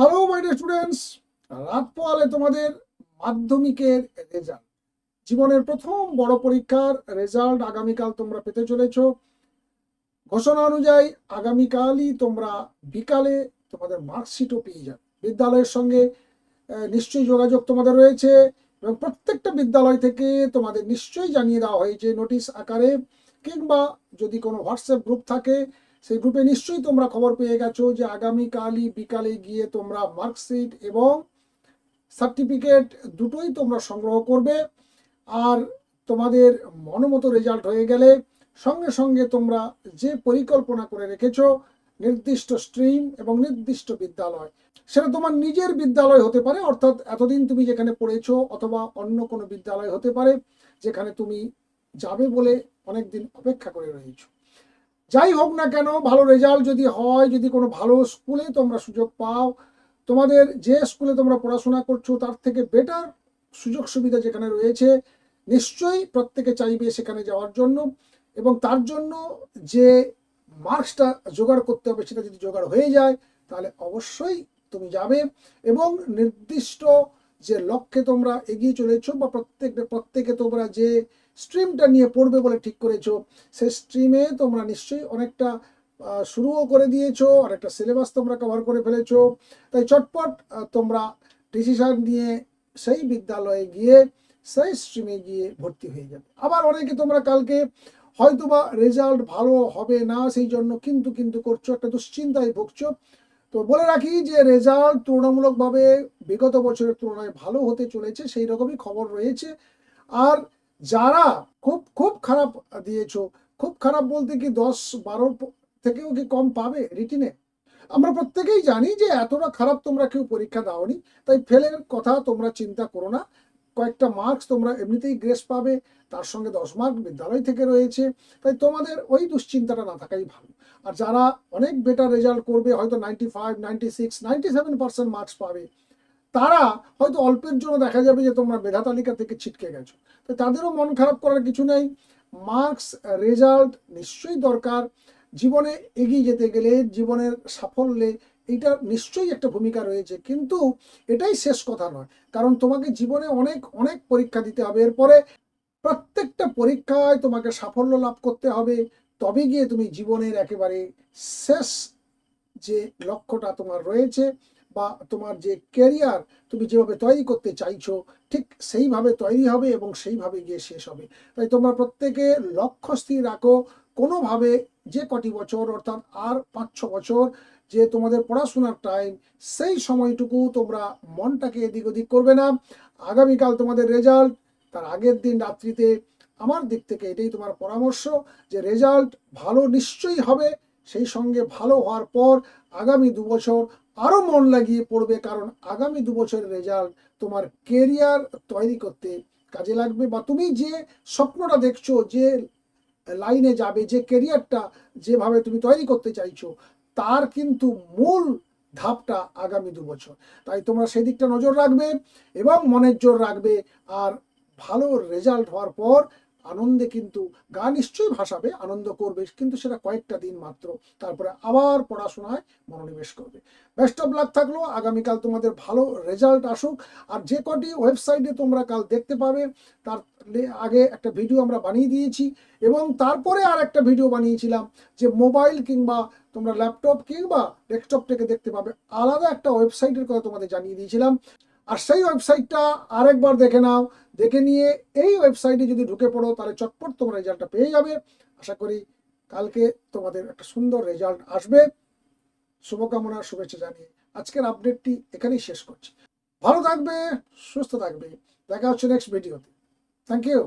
Hello my dear students রাত পোয়ালে তোমাদের মাধ্যমিকের রেজাল্ট জীবনের প্রথম বড় পরীক্ষার রেজাল্ট আগামীকাল তোমরা পেতে চলেছো। ঘোষণা অনুযায়ী আগামীকালই তোমরা বিকালে তোমাদের মার্কশিটও পেয়ে যাবে। বিদ্যালয়ের সঙ্গে নিশ্চয়ই যোগাযোগ তোমাদের রয়েছে এবং প্রত্যেকটা বিদ্যালয় থেকে তোমাদের নিশ্চয়ই জানিয়ে দেওয়া হয়েছে নোটিশ আকারে কিংবা যদি কোনো হোয়াটসঅ্যাপ গ্রুপ থাকে সেই গ্রুপে নিশ্চয়ই তোমরা খবর পেয়ে গেছো যে আগামীকালই বিকালে গিয়ে তোমরা মার্কশিট এবং সার্টিফিকেট দুটোই তোমরা সংগ্রহ করবে। আর তোমাদের মনোমতো রেজাল্ট হয়ে গেলে সঙ্গে সঙ্গে তোমরা যে পরিকল্পনা করে রেখেছো, নির্দিষ্ট স্ট্রিম এবং নির্দিষ্ট বিদ্যালয়, সেটা তোমার নিজের বিদ্যালয় হতে পারে, অর্থাৎ এতদিন তুমি যেখানে পড়েছো অথবা অন্য কোনো বিদ্যালয় হতে পারে, যেখানে তুমি যাবে বলে অনেকদিন অপেক্ষা করে রয়েছো। যাই হোক না কেন, ভালো রেজাল্ট যদি হয়, যদি কোনো ভালো স্কুলে তোমরা সুযোগ পাও, তোমাদের যে স্কুলে তোমরা পড়াশোনা করছ, তার থেকে বেটার সুযোগ সুবিধা যেখানে রয়েছে, নিশ্চয়ই প্রত্যেকে চাইবে সেখানে যাওয়ার জন্য। এবং তার জন্য যে মার্কসটা জোগাড় করতে হবে, সেটা যদি জোগাড় হয়ে যায়, তাহলে অবশ্যই তুমি যাবে। এবং নির্দিষ্ট যে লক্ষ্যে তোমরা এগিয়ে চলেছো বা প্রত্যেক, প্রত্যেকে তোমরা যে স্ট্রিমটা নিয়ে পড়বে বলে ঠিক করেছ। সেই স্ট্রিমে তোমরা নিশ্চয়ই অনেকটা শুরুও করে দিয়েছ, অনেকটা সিলেবাস তোমরা কভার করে ফেলেছো। তাই চটপট তোমরা ডিসিশন নিয়ে সেই বিদ্যালয়ে গিয়ে, সেই স্ট্রিমে গিয়ে ভর্তি হয়ে যাবে। আবার অনেকে তোমরা কালকে হয়তোবা রেজাল্ট ভালো হবে না সেই জন্য কিন্তু কিন্তু করছ, একটা দুশ্চিন্তায় ভুগছো। তো বলে রাখি যে রেজাল্ট তুলনামূলকভাবে বিগত বছরের তুলনায় ভালো হতে চলেছে সেই রকমই খবর রয়েছে। আর যারা খুব খুব খারাপ দিয়েছ, খুব খারাপ বলতে কি দশ বারো থেকেও কি কম পাবে রিটিনে আমরা প্রত্যেকেই জানি যে এতটা খারাপ তোমরা কেউ পরীক্ষা দাওনি, তাই ফেলের কথা তোমরা চিন্তা করো না। কয়েকটা মার্কস তোমরা এমনিতেই গ্রেস পাবে, তার সঙ্গে দশ মার্ক বিদ্যালয় থেকে রয়েছে, তাই তোমাদের ওই দুশ্চিন্তাটা না থাকাই ভালো। আর যারা অনেক বেটার রেজাল্ট করবে, হয়তো ninety five ninety six ninety seven percent marks পাবে তারা হয়তো অল্পের জন্য দেখা যাবে যে তোমরা মেধা তালিকা থেকে ছিটকে গেছো। তো তাদেরও মন খারাপ করার কিছু নেই। মার্কস রেজাল্ট নিশ্চয়ই দরকার। জীবনে এগিয়ে যেতে গেলে, জীবনের সাফল্যে এইটা নিশ্চয়ই একটা ভূমিকা রয়েছে। কিন্তু এটাই শেষ কথা নয়। কারণ তোমাকে জীবনে অনেক অনেক পরীক্ষা দিতে হবে। এরপরে প্রত্যেকটা পরীক্ষায় তোমাকে সাফল্য লাভ করতে হবে। তবে গিয়ে তুমি জীবনের একেবারে শেষ যে লক্ষ্যটা তোমার রয়েছে বা তোমার যে ক্যারিয়ার তুমি যেভাবে তৈরি করতে চাইছো, ঠিক সেইভাবে তৈরি হবে এবং সেইভাবে গিয়ে শেষ হবে। তাই তোমরা প্রত্যেকে লক্ষ্য স্থির রাখো, কোনোভাবে যে কটি বছর, অর্থাৎ আর পাঁচ ছ বছর যে তোমাদের পড়াশোনার টাইম সেই সময়টুকু তোমরা মনটাকে এদিক ওদিক করবে না। আগামীকাল তোমাদের রেজাল্ট তার আগের দিন রাত্রিতে আমার দিক থেকে এটাই তোমার পরামর্শ যে রেজাল্ট ভালো নিশ্চয়ই হবে। সেই সঙ্গে ভালো হওয়ার পর আগামী দু বছর আরও মন লাগিয়ে পড়বে, কারণ আগামী দু বছরের রেজাল্ট তোমার কেরিয়ার তৈরি করতে কাজে লাগবে বা তুমি যে স্বপ্নটা দেখছ, যে লাইনে যাবে, যে কেরিয়ারটা যেভাবে তুমি তৈরি করতে চাইছো, তার কিন্তু মূল ধাপটা আগামী দু বছর। তাই তোমরা সেদিকটা নজর রাখবে এবং মনের জোর রাখবে। আর ভালো রেজাল্ট হওয়ার পর আনন্দে কিন্তু গা নিশ্চয়ই ভাসাবে, আনন্দ করবে, কিন্তু সেটা কয়েকটা দিন মাত্র। তারপরে আবার পড়াশোনায় মনোনিবেশ করবে। বেস্ট অফ লাক থাকল, আগামীকাল তোমাদের ভালো রেজাল্ট আসুক। আর যে কটি ওয়েবসাইটে তোমরা কাল দেখতে পাবে, তার আগে একটা ভিডিও আমরা বানিয়ে দিয়েছি, এবং তারপরে আর একটা ভিডিও বানিয়েছিলাম যে মোবাইল কিংবা তোমরা ল্যাপটপ কিংবা ডেস্কটপ থেকে দেখতে পাবে। আলাদা একটা ওয়েবসাইটের কথা তোমাদের জানিয়ে দিয়েছিলাম। আর সেই ওয়েবসাইটটা আরেকবার দেখে নাও। দেখে নিয়ে এই ওয়েবসাইটে যদি ঢুকে পড়ো, তাহলে চটপট তোমার রেজাল্টটা পেয়ে যাবে। আশা করি কালকে তোমাদের একটা সুন্দর রেজাল্ট আসবে। শুভকামনা, শুভেচ্ছা জানিয়ে আজকের আপডেটটি এখানেই শেষ করছি। ভালো থাকবে, সুস্থ থাকবে। দেখা হচ্ছে নেক্সট ভিডিওতে থ্যাংক ইউ